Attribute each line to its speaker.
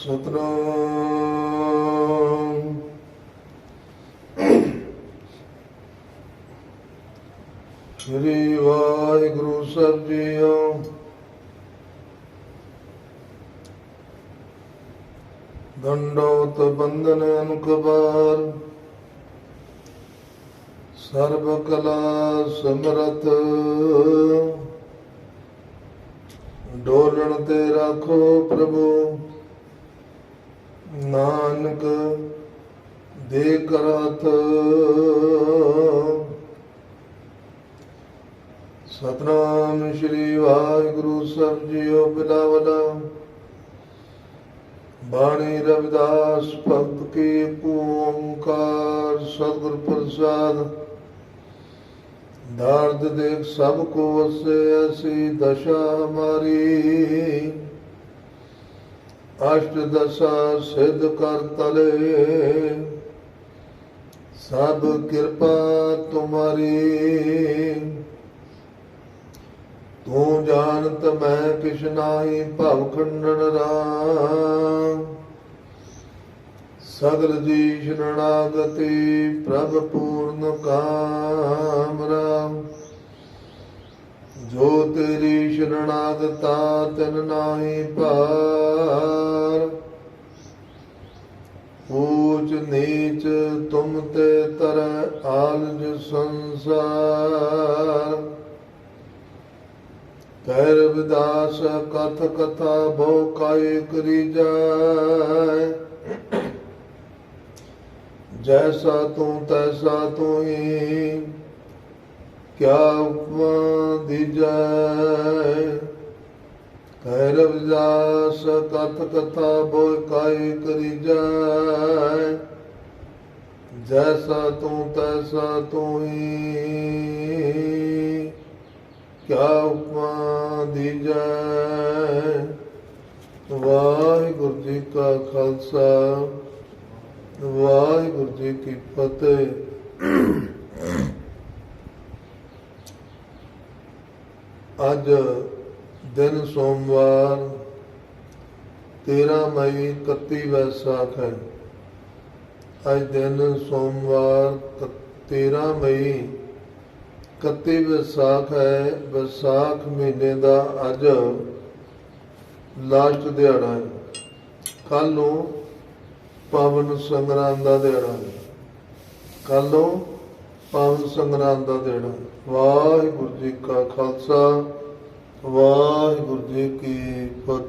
Speaker 1: ਸਤਨਾਮ। ਸ੍ਰੀ ਵਾਹਿਗੁਰੂ ਸਾਹਿਬ ਜੀਓ। ਦੰਡੋਤ ਬੰਦਨ ਅਨੁਕਬਾਰ ਸਰਬ ਕਲਾ ਸਮਰਤ ਡੋਲਣ ਤੇ ਰੱਖੋ ਪ੍ਰਭੂ। ਨਾਨਕ, ਦੇ ਕਰਤ ਸਤਨਾਮ ਸ੍ਰੀ ਵਾਹਿਗੁਰੂ ਸਾਹਿਬ ਜੀਓ ਬਿਲਾਵਲਾ। ਬਾਣੀ ਰਵਿਦਾਸ ਭਗਤ ਕੀ ਓੰਕਾਰ, ਸਤਿਗੁਰ ਪ੍ਰਸਾਦ। ਦਰਦ ਦੇਖ ਸਭ ਕੋ ਵਸੇ ਐਸੀ ਦਸ਼ਾ ਹਮਾਰੀ ਅਸ਼ਟ ਦਸ਼ਾ ਸਿਧ ਕਰ ਤਲੇ। ਸਭ ਕਿਰਪਾ ਤੁਮਾਰੀ। ਤੂੰ ਜਾਣਤ ਮੈਂ ਕਿਛ ਨਾਹੀ, ਭਵ ਖੰਡਨ ਰਾਮ। ਸਗਲ ਜੀ ਸ਼ਰਣਾਗਤੀ ਪ੍ਰਭ ਪੂਰਨ ਕਾਮ ਰਾਮ। ਜੋ ਤੇਰੀ ਸ਼ਰਣਾਗਤਾ ਤਨ ਨਾਹੀ ਭਾਰ। ਊਚ ਨੀਚ ਤੁਮ ਤੇ ਤਰ ਆਲਜ ਸੰਸਾਰ। ਕਹਿ ਰਵਿਦਾਸ ਕਥ ਕਥਾ ਬਹੁ ਕਾਇ ਕਰੀ ਜਾਏ। ਜੈਸਾ ਤੂੰ ਤੈਸਾ ਤੂੰ ਹੀ ਕਿਆ ਉਪਮਾ ਦੀਜੈ ਕਹਿ ਰਵਿਦਾਸ ਕਥ ਕਥਾ ਬਹੁ ਕਾਇ ਕਰੀ ਜਾਏ ਜੈਸਾ ਤੂੰ, ਤੈਸਾ ਤੂੰ ਹੀ ਕਿਆ ਉਪਮਾ ਦੀਜੈ ਵਾਹਿਗੁਰੂ ਜੀ ਕਾ ਖਾਲਸਾ, ਵਾਹਿਗੁਰੂ ਜੀ ਕੀ ਫਤਿਹ। ਅੱਜ ਦਿਨ ਸੋਮਵਾਰ 13 ਮਈ 31 ਵੈਸਾਖ ਹੈ। ਅੱਜ ਦਿਨ ਸੋਮਵਾਰ, ਤ- 13 ਮਈ 31 ਵਿਸਾਖ ਹੈ। ਵਿਸਾਖ ਮਹੀਨੇ ਦਾ ਅੱਜ ਲਾਸਟ ਦਿਹਾੜਾ ਹੈ। ਕੱਲ ਨੂੰ ਪਾਵਨ ਸੰਗਰਾਂਦ ਦਾ ਦਿਹਾੜਾ ਹੈ। ਕੱਲ ਨੂੰ ਪਾਵਨ ਸੰਗਰਾਮ ਦਾ ਦਿਨ। ਵਾਹਿਗੁਰੂ ਜੀ ਕਾ ਖਾਲਸਾ ਵਾਹਿਗੁਰੂ ਜੀ ਕੀ ਫਤਿਹ।